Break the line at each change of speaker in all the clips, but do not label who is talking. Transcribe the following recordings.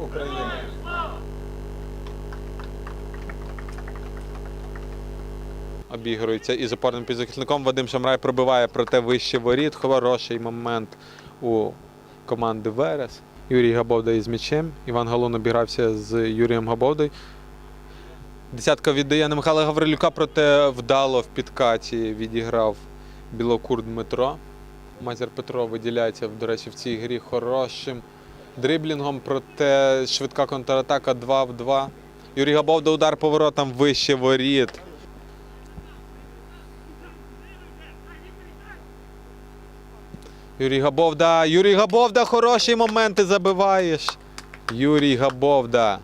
України. Обігрується і з опорним підзахисником Вадим Шамрай пробиває проте вище воріт. Хороший момент у команди Верес. Юрій Габовда із м'ячем. Іван Галун обігрався з Юрієм Габовдою. Десятка віддає на Михайла Гаврилюка, проте вдало в підкаті відіграв Білокур Дмитро. Мазер Петро виділяється, до речі, в цій грі хорошим дриблінгом, проте швидка контратака 2 в 2. Юрій Габовда удар поворотом вище воріт. Юрій Габовда, Юрій Габовда, хороші моменти забиваєш. Юрій Габовда.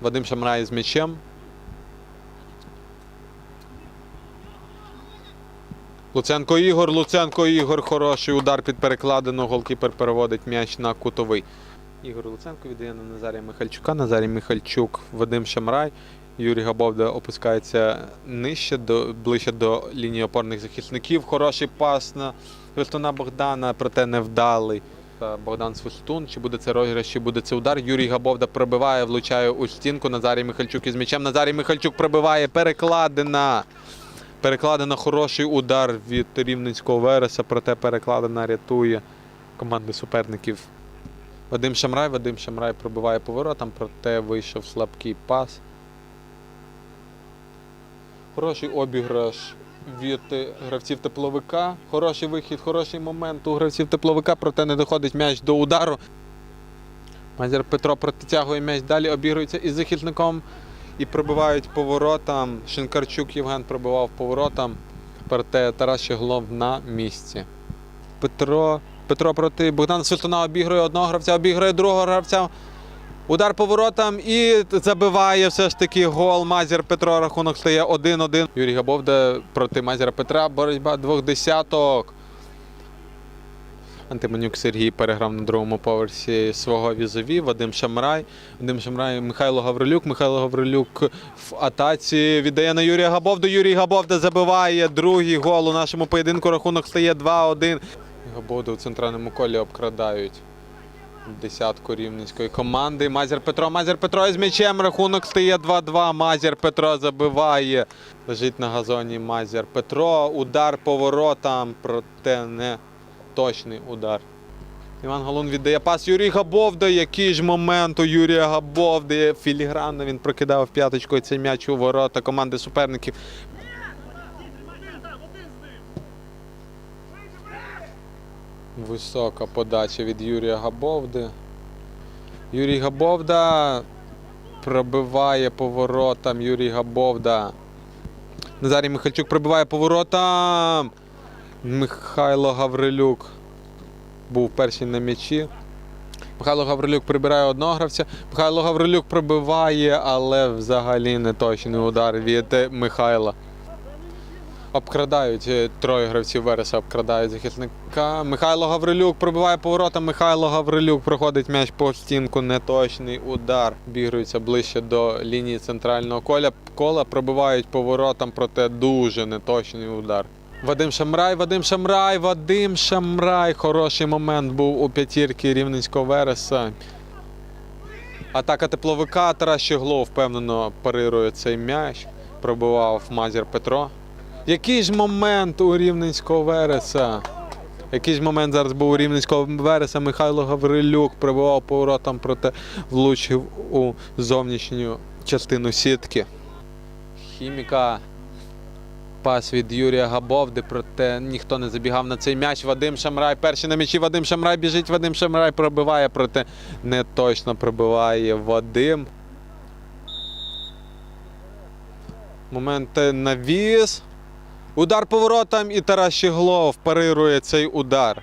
Вадим Шамрай з м'ячем. Луценко Ігор, Луценко Ігор, хороший удар під перекладину. Голкіпер переводить м'яч на кутовий. Ігор Луценко віддає на Назарія Михальчука. Назарій Михальчук, Вадим Шамрай. Юрій Габовда опускається нижче, до, ближче до лінії опорних захисників. Хороший пас на Свистуна Богдана, проте невдалий. Богдан Свистун. Чи буде це розіграш, чи буде це удар. Юрій Габовда пробиває, влучає у стінку. Назарій Михальчук із м'ячем. Назарій Михальчук пробиває. Перекладина. Перекладина хороший удар від рівненського Вереса, проте перекладина рятує команди суперників. Вадим Шамрай, Вадим Шамрай пробиває поворотом, проте вийшов слабкий пас. Хороший обіграш від е, гравців тепловика. Хороший вихід, хороший момент у гравців тепловика, проте не доходить м'яч до удару. Мазер Петро протягує м'яч далі, обігрується із захисником і пробивають поворотом. Шинкарчук Євген пробивав поворотом, проте Тарас Щеглов на місці. Петро, Петро проти Богдана Свистуна обігрує одного гравця, обігрує другого гравця. Удар поворотом і забиває все ж таки гол. Мазір Петро рахунок стає 1-1. Юрій Габовда проти Мазіра Петра. Боротьба двох десяток. Антимонюк Сергій переграв на другому поверсі свого візові. Вадим Шамрай. Вадим Шамрай, Михайло Гаврилюк. Михайло Гаврилюк в атаці віддає на Юрія Габовду. Юрій Габовда забиває другий гол у нашому поєдинку. Рахунок стає 2-1. Габовду в центральному колі обкрадають десятку рівненської команди. Мазір Петро, Мазір Петро із м'ячем. Рахунок стає 2-2. Мазір Петро забиває. Лежить на газоні Мазір Петро. Удар поворотом, проте не точний удар. Іван Галун віддає пас Юрій Габовда. Який ж момент у Юрія Габовди. Філігранно він прокидав п'яточкою цей м'яч у ворота команди суперників. Висока подача від Юрія Габовди. Юрій Габовда пробиває поворотом. Юрій Габовда. Назарій Михальчук пробиває поворотом. Михайло Гаврилюк був перший на м'ячі. Михайло Гаврилюк прибирає одного гравця. Михайло Гаврилюк пробиває, але взагалі не точний удар від Михайла. Обкрадають е, троє гравців Вереса, обкрадають захисника. Михайло Гаврилюк пробиває поворотом. Михайло Гаврилюк проходить м'яч по стінку. Неточний удар. Бігрується ближче до лінії центрального коля. Кола пробивають поворотом, проте дуже неточний удар. Вадим Шамрай, Вадим Шамрай, Вадим Шамрай. Хороший момент був у п'ятірки рівненського Вереса. Атака тепловика Тарас Щеглов впевнено парирує цей м'яч. Пробивав Мазір Петро. Який ж момент у Рівненського Вереса? Який ж момент зараз був у Рівненського Вереса? Михайло Гаврилюк пробивав поворотом, проте влучив у зовнішню частину сітки. Хіміка. Пас від Юрія Габовди, проте ніхто не забігав на цей м'яч. Вадим Шамрай. Перший на м'ячі Вадим Шамрай біжить. Вадим Шамрай пробиває, проте не точно пробиває Вадим. Момент навіс. Удар поворотом і Тарас Щеглов парирує цей удар.